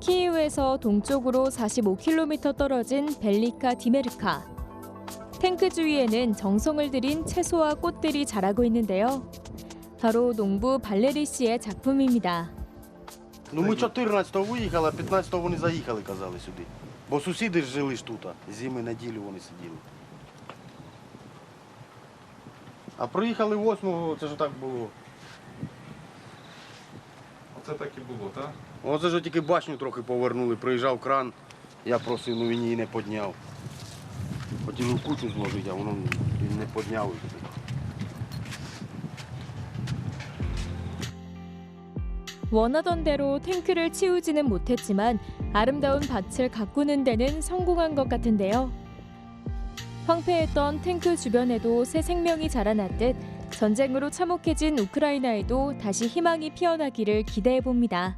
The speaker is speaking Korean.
키이우에서 동쪽으로 45km 떨어진 벨리카 디메르카. 탱크 주위에는 정성을 들인 채소와 꽃들이 자라고 있는데요. 바로 농부 발레리 씨의 작품입니다. Ну ми 14-го виїхали, а 15-го вони заїхали, казали сюди. Бо сусіди ж жили ж тут. а Зими неділю вони сиділи. А проїхали 8-го, це ж так було. Оце так і було, так? Оце ж тільки башню трохи повернули, приїжджав кран, я просив, ну він її не підняв. Хотів в кучу зложити, а воно він не підняв. 원하던 대로 탱크를 치우지는 못했지만 아름다운 밭을 가꾸는 데는 성공한 것 같은데요. 황폐했던 탱크 주변에도 새 생명이 자라났듯 전쟁으로 참혹해진 우크라이나에도 다시 희망이 피어나기를 기대해 봅니다.